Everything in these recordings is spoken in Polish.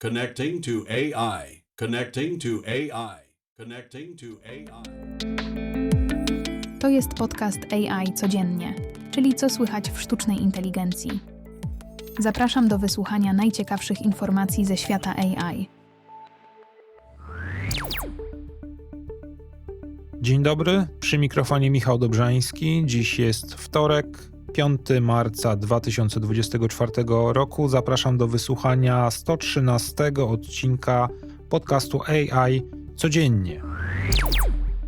Connecting to AI. Connecting to AI. Connecting to AI. To jest podcast AI codziennie, czyli co słychać w sztucznej inteligencji. Zapraszam do wysłuchania najciekawszych informacji ze świata AI. Dzień dobry, przy mikrofonie Michał Dobrzański. Dziś jest wtorek, 5 marca 2024 roku. Zapraszam do wysłuchania 113 odcinka podcastu AI codziennie.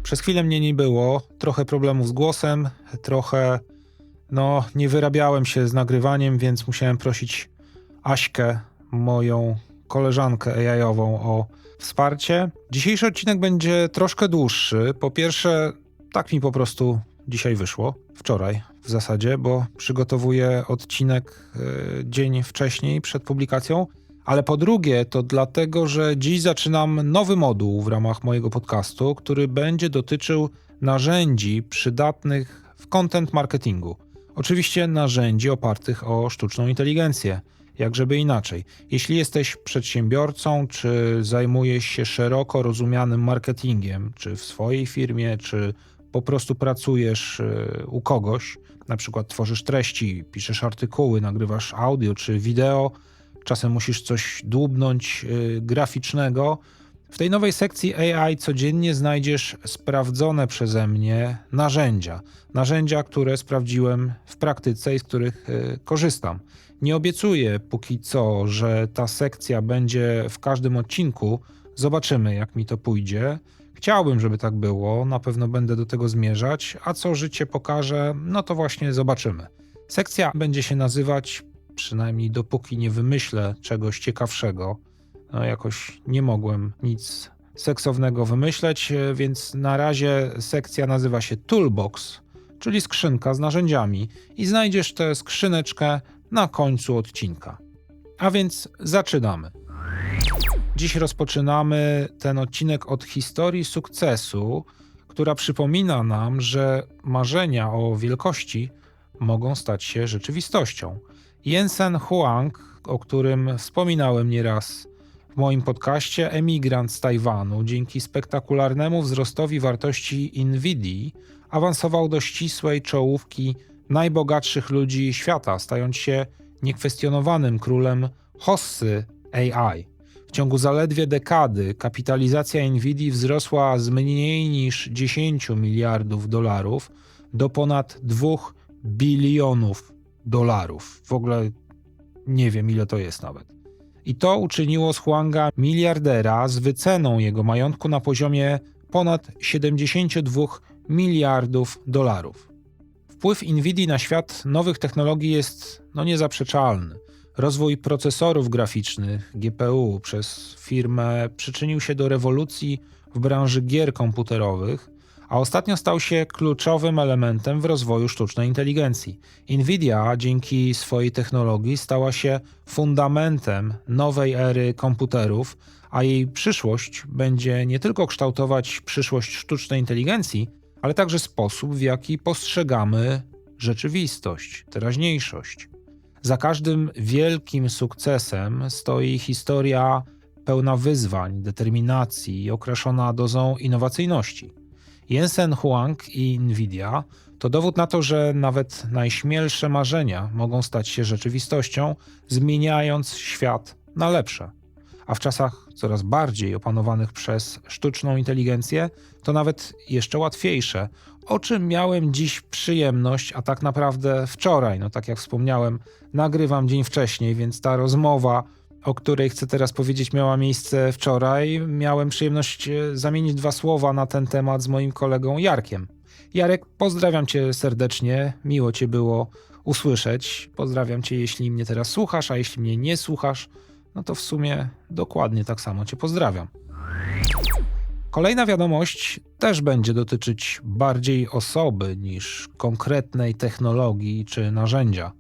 Przez chwilę mnie nie było, trochę problemów z głosem, trochę no nie wyrabiałem się z nagrywaniem, więc musiałem prosić Aśkę, moją koleżankę AI-ową o wsparcie. Dzisiejszy odcinek będzie troszkę dłuższy. Po pierwsze, tak mi po prostu dzisiaj wyszło, wczoraj w zasadzie, bo przygotowuję odcinek y, dzień wcześniej przed publikacją. Ale po drugie, to dlatego, że dziś zaczynam nowy moduł w ramach mojego podcastu, który będzie dotyczył narzędzi przydatnych w content marketingu. Oczywiście narzędzi opartych o sztuczną inteligencję jak żeby inaczej. Jeśli jesteś przedsiębiorcą, czy zajmujesz się szeroko rozumianym marketingiem, czy w swojej firmie, czy po prostu pracujesz y, u kogoś, na przykład tworzysz treści, piszesz artykuły, nagrywasz audio czy wideo, czasem musisz coś dłubnąć y, graficznego. W tej nowej sekcji AI codziennie znajdziesz sprawdzone przeze mnie narzędzia. Narzędzia, które sprawdziłem w praktyce i z których y, korzystam. Nie obiecuję póki co, że ta sekcja będzie w każdym odcinku. Zobaczymy, jak mi to pójdzie. Chciałbym, żeby tak było, na pewno będę do tego zmierzać, a co życie pokaże, no to właśnie zobaczymy. Sekcja będzie się nazywać, przynajmniej dopóki nie wymyślę czegoś ciekawszego, no jakoś nie mogłem nic seksownego wymyśleć, więc na razie sekcja nazywa się Toolbox, czyli skrzynka z narzędziami i znajdziesz tę skrzyneczkę na końcu odcinka. A więc zaczynamy. Dziś rozpoczynamy ten odcinek od historii sukcesu, która przypomina nam, że marzenia o wielkości mogą stać się rzeczywistością. Jensen Huang, o którym wspominałem nieraz w moim podcaście, emigrant z Tajwanu, dzięki spektakularnemu wzrostowi wartości Nvidia, awansował do ścisłej czołówki najbogatszych ludzi świata, stając się niekwestionowanym królem hossy AI. W ciągu zaledwie dekady kapitalizacja Nvidia wzrosła z mniej niż 10 miliardów dolarów do ponad 2 bilionów dolarów. W ogóle nie wiem, ile to jest nawet. I to uczyniło z Huanga miliardera z wyceną jego majątku na poziomie ponad 72 miliardów dolarów. Wpływ Nvidia na świat nowych technologii jest no, niezaprzeczalny. Rozwój procesorów graficznych GPU przez firmę przyczynił się do rewolucji w branży gier komputerowych, a ostatnio stał się kluczowym elementem w rozwoju sztucznej inteligencji. Nvidia dzięki swojej technologii stała się fundamentem nowej ery komputerów, a jej przyszłość będzie nie tylko kształtować przyszłość sztucznej inteligencji, ale także sposób, w jaki postrzegamy rzeczywistość, teraźniejszość. Za każdym wielkim sukcesem stoi historia pełna wyzwań, determinacji i okraszona dozą innowacyjności. Jensen Huang i Nvidia to dowód na to, że nawet najśmielsze marzenia mogą stać się rzeczywistością, zmieniając świat na lepsze a w czasach coraz bardziej opanowanych przez sztuczną inteligencję, to nawet jeszcze łatwiejsze, o czym miałem dziś przyjemność, a tak naprawdę wczoraj, no tak jak wspomniałem, nagrywam dzień wcześniej, więc ta rozmowa, o której chcę teraz powiedzieć, miała miejsce wczoraj. Miałem przyjemność e, zamienić dwa słowa na ten temat z moim kolegą Jarkiem. Jarek, pozdrawiam cię serdecznie, miło cię było usłyszeć. Pozdrawiam cię, jeśli mnie teraz słuchasz, a jeśli mnie nie słuchasz, no to w sumie dokładnie tak samo Cię pozdrawiam. Kolejna wiadomość też będzie dotyczyć bardziej osoby niż konkretnej technologii czy narzędzia.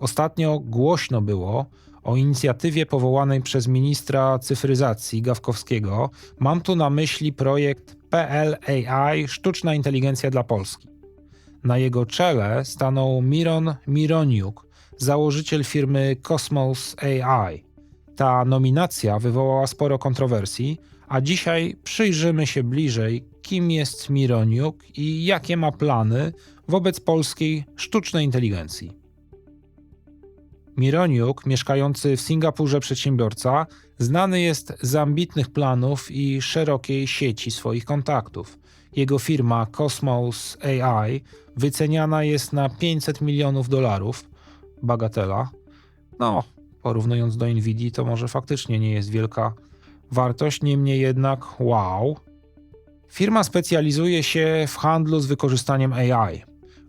Ostatnio głośno było o inicjatywie powołanej przez ministra cyfryzacji Gawkowskiego. Mam tu na myśli projekt PLAI Sztuczna Inteligencja dla Polski. Na jego czele stanął Miron Mironiuk, założyciel firmy Cosmos AI. Ta nominacja wywołała sporo kontrowersji, a dzisiaj przyjrzymy się bliżej, kim jest Mironiuk i jakie ma plany wobec polskiej sztucznej inteligencji. Mironiuk, mieszkający w Singapurze przedsiębiorca, znany jest z ambitnych planów i szerokiej sieci swoich kontaktów. Jego firma Cosmos AI wyceniana jest na 500 milionów dolarów, bagatela. No, porównując do Nvidia, to może faktycznie nie jest wielka wartość, niemniej jednak wow. Firma specjalizuje się w handlu z wykorzystaniem AI.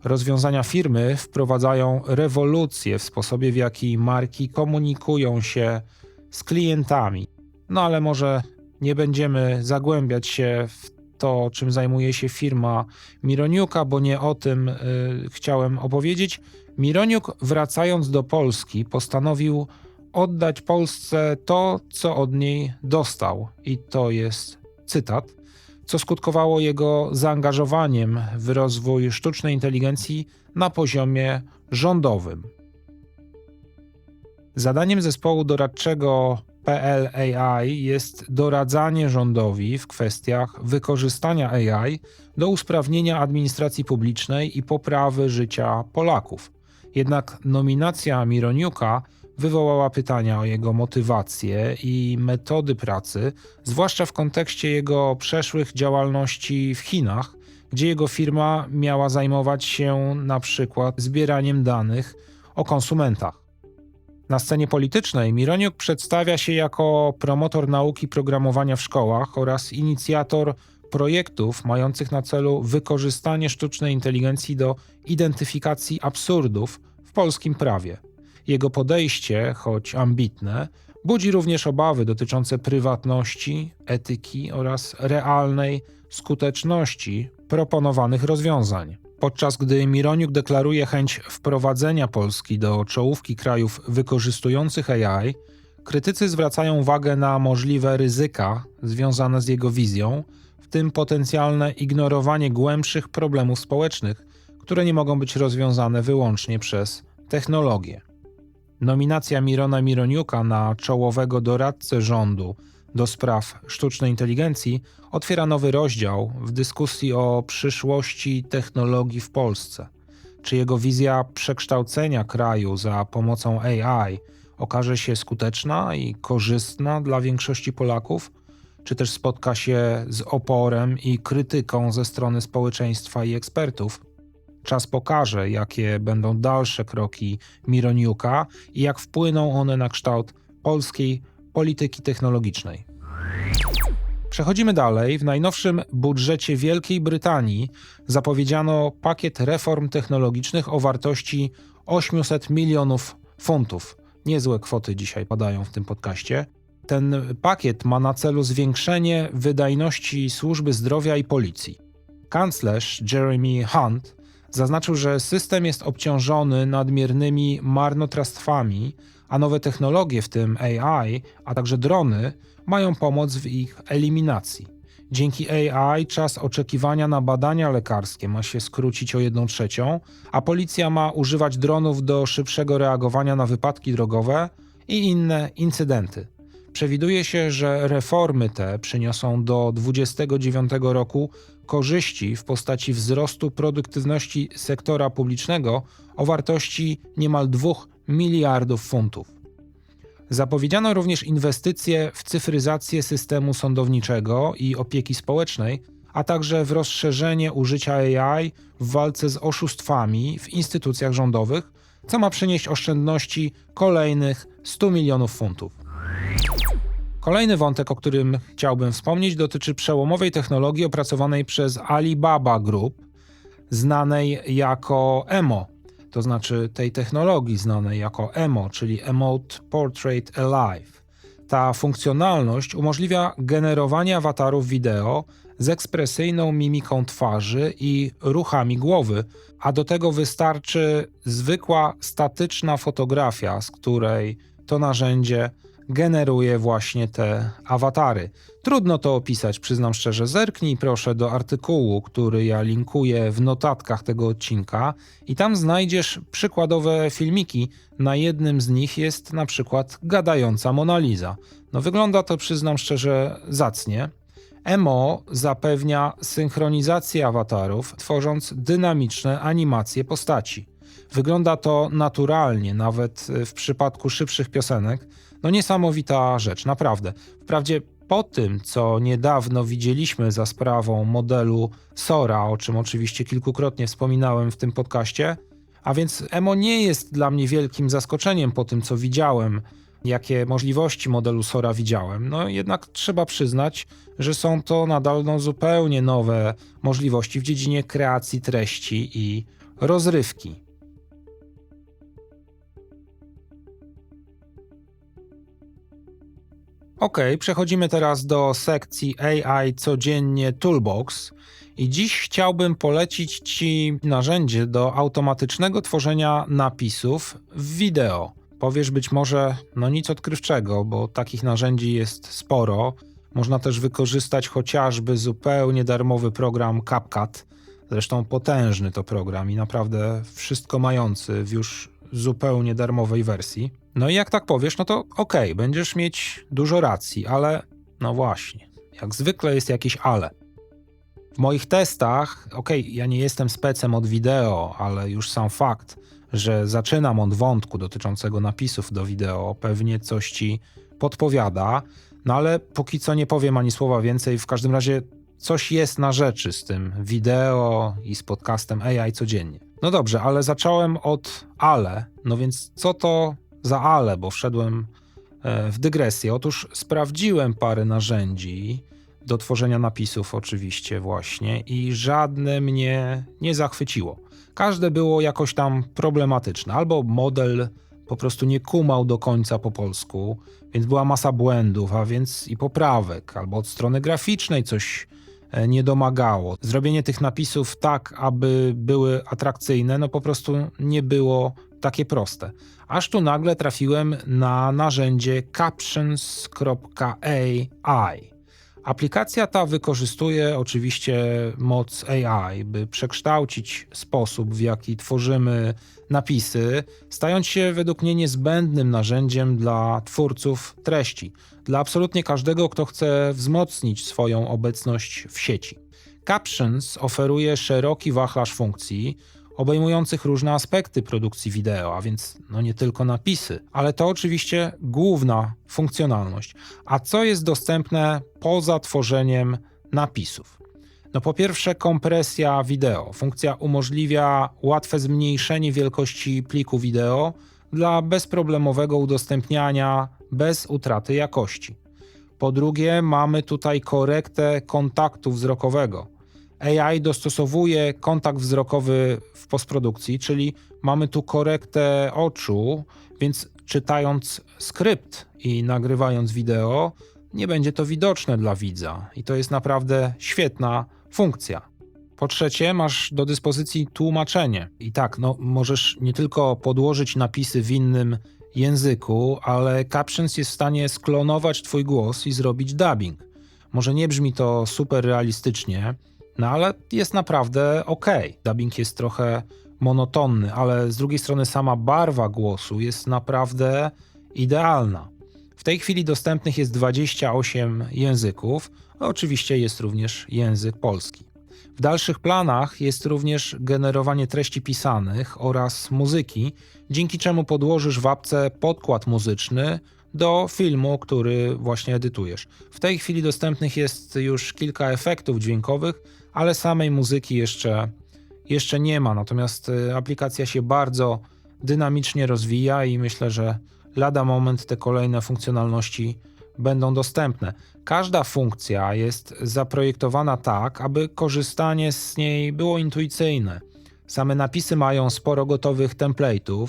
Rozwiązania firmy wprowadzają rewolucję w sposobie, w jaki marki komunikują się z klientami. No ale może nie będziemy zagłębiać się w to, czym zajmuje się firma Mironiuka, bo nie o tym y, chciałem opowiedzieć. Mironiuk, wracając do Polski, postanowił oddać Polsce to, co od niej dostał. I to jest cytat, co skutkowało jego zaangażowaniem w rozwój sztucznej inteligencji na poziomie rządowym. Zadaniem zespołu doradczego PLAI jest doradzanie rządowi w kwestiach wykorzystania AI do usprawnienia administracji publicznej i poprawy życia Polaków. Jednak nominacja Mironiuka wywołała pytania o jego motywację i metody pracy, zwłaszcza w kontekście jego przeszłych działalności w Chinach, gdzie jego firma miała zajmować się na przykład zbieraniem danych o konsumentach. Na scenie politycznej Mironiuk przedstawia się jako promotor nauki programowania w szkołach oraz inicjator projektów mających na celu wykorzystanie sztucznej inteligencji do identyfikacji absurdów w polskim prawie. Jego podejście, choć ambitne, budzi również obawy dotyczące prywatności, etyki oraz realnej skuteczności proponowanych rozwiązań. Podczas gdy Mironiuk deklaruje chęć wprowadzenia Polski do czołówki krajów wykorzystujących AI, krytycy zwracają uwagę na możliwe ryzyka związane z jego wizją, w tym potencjalne ignorowanie głębszych problemów społecznych, które nie mogą być rozwiązane wyłącznie przez technologię. Nominacja Mirona Mironiuka na czołowego doradcę rządu do spraw sztucznej inteligencji otwiera nowy rozdział w dyskusji o przyszłości technologii w Polsce. Czy jego wizja przekształcenia kraju za pomocą AI okaże się skuteczna i korzystna dla większości Polaków, czy też spotka się z oporem i krytyką ze strony społeczeństwa i ekspertów? Czas pokaże, jakie będą dalsze kroki Mironiuka i jak wpłyną one na kształt polskiej polityki technologicznej. Przechodzimy dalej. W najnowszym budżecie Wielkiej Brytanii zapowiedziano pakiet reform technologicznych o wartości 800 milionów funtów. Niezłe kwoty dzisiaj padają w tym podcaście. Ten pakiet ma na celu zwiększenie wydajności służby zdrowia i policji. Kanclerz Jeremy Hunt zaznaczył, że system jest obciążony nadmiernymi marnotrawstwami, a nowe technologie, w tym AI, a także drony, mają pomóc w ich eliminacji. Dzięki AI czas oczekiwania na badania lekarskie ma się skrócić o 1 trzecią, a policja ma używać dronów do szybszego reagowania na wypadki drogowe i inne incydenty. Przewiduje się, że reformy te przyniosą do 2029 roku korzyści w postaci wzrostu produktywności sektora publicznego o wartości niemal 2 miliardów funtów. Zapowiedziano również inwestycje w cyfryzację systemu sądowniczego i opieki społecznej, a także w rozszerzenie użycia AI w walce z oszustwami w instytucjach rządowych, co ma przynieść oszczędności kolejnych 100 milionów funtów. Kolejny wątek, o którym chciałbym wspomnieć, dotyczy przełomowej technologii opracowanej przez Alibaba Group, znanej jako EMO, to znaczy tej technologii znanej jako EMO, czyli Emote Portrait Alive. Ta funkcjonalność umożliwia generowanie awatarów wideo z ekspresyjną mimiką twarzy i ruchami głowy, a do tego wystarczy zwykła statyczna fotografia, z której to narzędzie generuje właśnie te awatary. Trudno to opisać, przyznam szczerze. Zerknij proszę do artykułu, który ja linkuję w notatkach tego odcinka, i tam znajdziesz przykładowe filmiki. Na jednym z nich jest na przykład gadająca Mona Lisa. No wygląda to, przyznam szczerze, zacnie. MO zapewnia synchronizację awatarów, tworząc dynamiczne animacje postaci. Wygląda to naturalnie, nawet w przypadku szybszych piosenek. No niesamowita rzecz, naprawdę. Wprawdzie po tym, co niedawno widzieliśmy za sprawą modelu Sora, o czym oczywiście kilkukrotnie wspominałem w tym podcaście, a więc Emo nie jest dla mnie wielkim zaskoczeniem po tym, co widziałem, jakie możliwości modelu Sora widziałem. No jednak trzeba przyznać, że są to nadal no, zupełnie nowe możliwości w dziedzinie kreacji treści i rozrywki. Ok, przechodzimy teraz do sekcji AI Codziennie Toolbox. I dziś chciałbym polecić Ci narzędzie do automatycznego tworzenia napisów w wideo. Powiesz być może, no nic odkrywczego, bo takich narzędzi jest sporo. Można też wykorzystać chociażby zupełnie darmowy program CapCut. Zresztą potężny to program i naprawdę wszystko mający w już zupełnie darmowej wersji. No i jak tak powiesz, no to okej, okay, będziesz mieć dużo racji, ale no właśnie, jak zwykle jest jakieś ale. W moich testach, okej, okay, ja nie jestem specem od wideo, ale już sam fakt, że zaczynam od wątku dotyczącego napisów do wideo, pewnie coś ci podpowiada, no ale póki co nie powiem ani słowa więcej. W każdym razie coś jest na rzeczy z tym wideo i z podcastem AI codziennie. No dobrze, ale zacząłem od ale. No więc co to za ale, bo wszedłem e, w dygresję. Otóż sprawdziłem parę narzędzi do tworzenia napisów, oczywiście, właśnie, i żadne mnie nie zachwyciło. Każde było jakoś tam problematyczne, albo model po prostu nie kumał do końca po polsku, więc była masa błędów, a więc i poprawek, albo od strony graficznej coś nie domagało. Zrobienie tych napisów tak, aby były atrakcyjne, no po prostu nie było takie proste. Aż tu nagle trafiłem na narzędzie captions.ai. Aplikacja ta wykorzystuje oczywiście moc AI, by przekształcić sposób, w jaki tworzymy napisy, stając się według mnie niezbędnym narzędziem dla twórców treści, dla absolutnie każdego, kto chce wzmocnić swoją obecność w sieci. Captions oferuje szeroki wachlarz funkcji, obejmujących różne aspekty produkcji wideo, a więc no nie tylko napisy, ale to oczywiście główna funkcjonalność. A co jest dostępne poza tworzeniem napisów? No po pierwsze kompresja wideo. Funkcja umożliwia łatwe zmniejszenie wielkości pliku wideo dla bezproblemowego udostępniania bez utraty jakości. Po drugie, mamy tutaj korektę kontaktu wzrokowego. AI dostosowuje kontakt wzrokowy w postprodukcji, czyli mamy tu korektę oczu, więc czytając skrypt i nagrywając wideo, nie będzie to widoczne dla widza. I to jest naprawdę świetna funkcja. Po trzecie, masz do dyspozycji tłumaczenie. I tak, no, możesz nie tylko podłożyć napisy w innym języku, ale Captions jest w stanie sklonować Twój głos i zrobić dubbing. Może nie brzmi to super realistycznie, no ale jest naprawdę ok. Dubbing jest trochę monotonny, ale z drugiej strony sama barwa głosu jest naprawdę idealna. W tej chwili dostępnych jest 28 języków, a oczywiście jest również język polski. W dalszych planach jest również generowanie treści pisanych oraz muzyki, dzięki czemu podłożysz w apce podkład muzyczny do filmu, który właśnie edytujesz. W tej chwili dostępnych jest już kilka efektów dźwiękowych, ale samej muzyki jeszcze, jeszcze nie ma. Natomiast y, aplikacja się bardzo dynamicznie rozwija i myślę, że lada moment te kolejne funkcjonalności będą dostępne. Każda funkcja jest zaprojektowana tak, aby korzystanie z niej było intuicyjne. Same napisy mają sporo gotowych template'ów,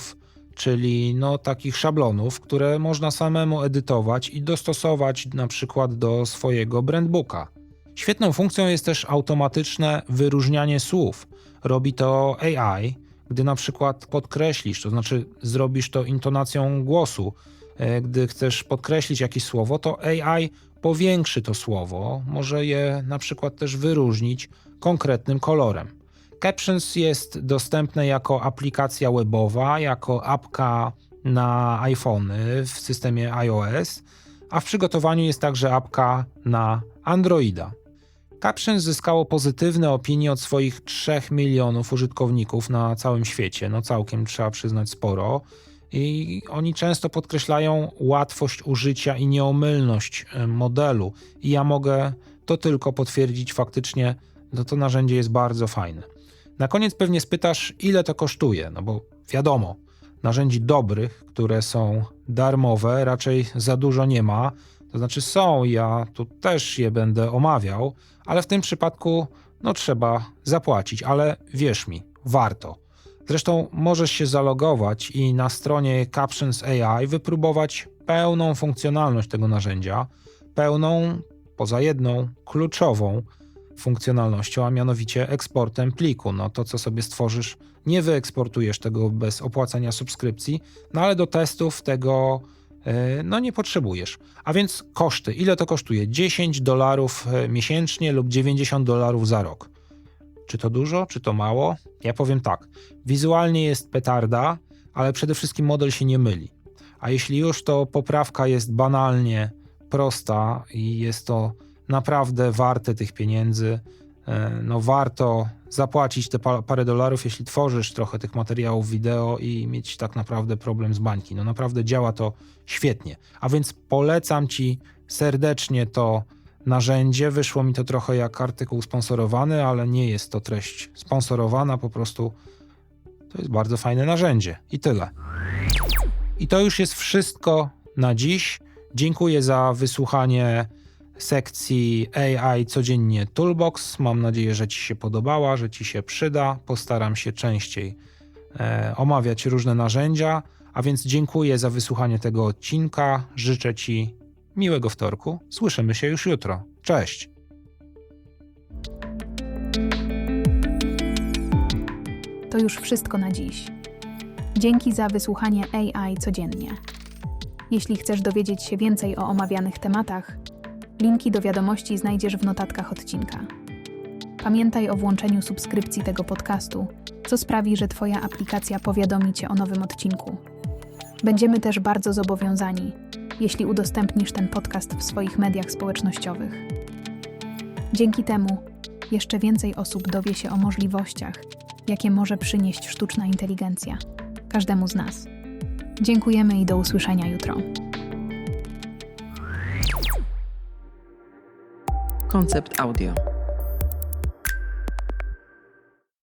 czyli no, takich szablonów, które można samemu edytować i dostosować na przykład do swojego brandbooka. Świetną funkcją jest też automatyczne wyróżnianie słów. Robi to AI, gdy na przykład podkreślisz, to znaczy zrobisz to intonacją głosu, e, gdy chcesz podkreślić jakieś słowo, to AI powiększy to słowo, może je na przykład też wyróżnić konkretnym kolorem. Captions jest dostępne jako aplikacja webowa, jako apka na iPhony w systemie iOS, a w przygotowaniu jest także apka na Androida. Captions zyskało pozytywne opinie od swoich 3 milionów użytkowników na całym świecie. No całkiem trzeba przyznać sporo. I oni często podkreślają łatwość użycia i nieomylność e, modelu. I ja mogę to tylko potwierdzić faktycznie, no to narzędzie jest bardzo fajne. Na koniec pewnie spytasz, ile to kosztuje, no bo wiadomo, narzędzi dobrych, które są darmowe, raczej za dużo nie ma. To znaczy są, ja tu też je będę omawiał, ale w tym przypadku no trzeba zapłacić, ale wierz mi, warto. Zresztą możesz się zalogować i na stronie Captions AI wypróbować pełną funkcjonalność tego narzędzia, pełną poza jedną kluczową funkcjonalnością, a mianowicie eksportem pliku. No to, co sobie stworzysz, nie wyeksportujesz tego bez opłacania subskrypcji, no ale do testów tego no nie potrzebujesz. A więc koszty. Ile to kosztuje? 10 dolarów e, miesięcznie lub 90 dolarów za rok. Czy to dużo, czy to mało? Ja powiem tak. Wizualnie jest petarda, ale przede wszystkim model się nie myli. A jeśli już, to poprawka jest banalnie prosta i jest to naprawdę warte tych pieniędzy. E, No warto zapłacić te pa- parę dolarów, jeśli tworzysz trochę tych materiałów wideo i mieć tak naprawdę problem z bańki. No naprawdę działa to świetnie. A więc polecam Ci serdecznie to narzędzie. Wyszło mi to trochę jak artykuł sponsorowany, ale nie jest to treść sponsorowana, po prostu to jest bardzo fajne narzędzie. I tyle. I to już jest wszystko na dziś. Dziękuję za wysłuchanie sekcji AI codziennie Toolbox. Mam nadzieję, że Ci się podobała, że Ci się przyda. Postaram się częściej e, omawiać różne narzędzia. A więc dziękuję za wysłuchanie tego odcinka. Życzę Ci miłego wtorku. Słyszymy się już jutro. Cześć! To już wszystko na dziś. Dzięki za wysłuchanie AI codziennie. Jeśli chcesz dowiedzieć się więcej o omawianych tematach, linki do wiadomości znajdziesz w notatkach odcinka. Pamiętaj o włączeniu subskrypcji tego podcastu, co sprawi, że Twoja aplikacja powiadomi Cię o nowym odcinku. Będziemy też bardzo zobowiązani, jeśli udostępnisz ten podcast w swoich mediach społecznościowych. Dzięki temu jeszcze więcej osób dowie się o możliwościach, jakie może przynieść sztuczna inteligencja każdemu z nas. Dziękujemy i do usłyszenia jutro. Koncept audio.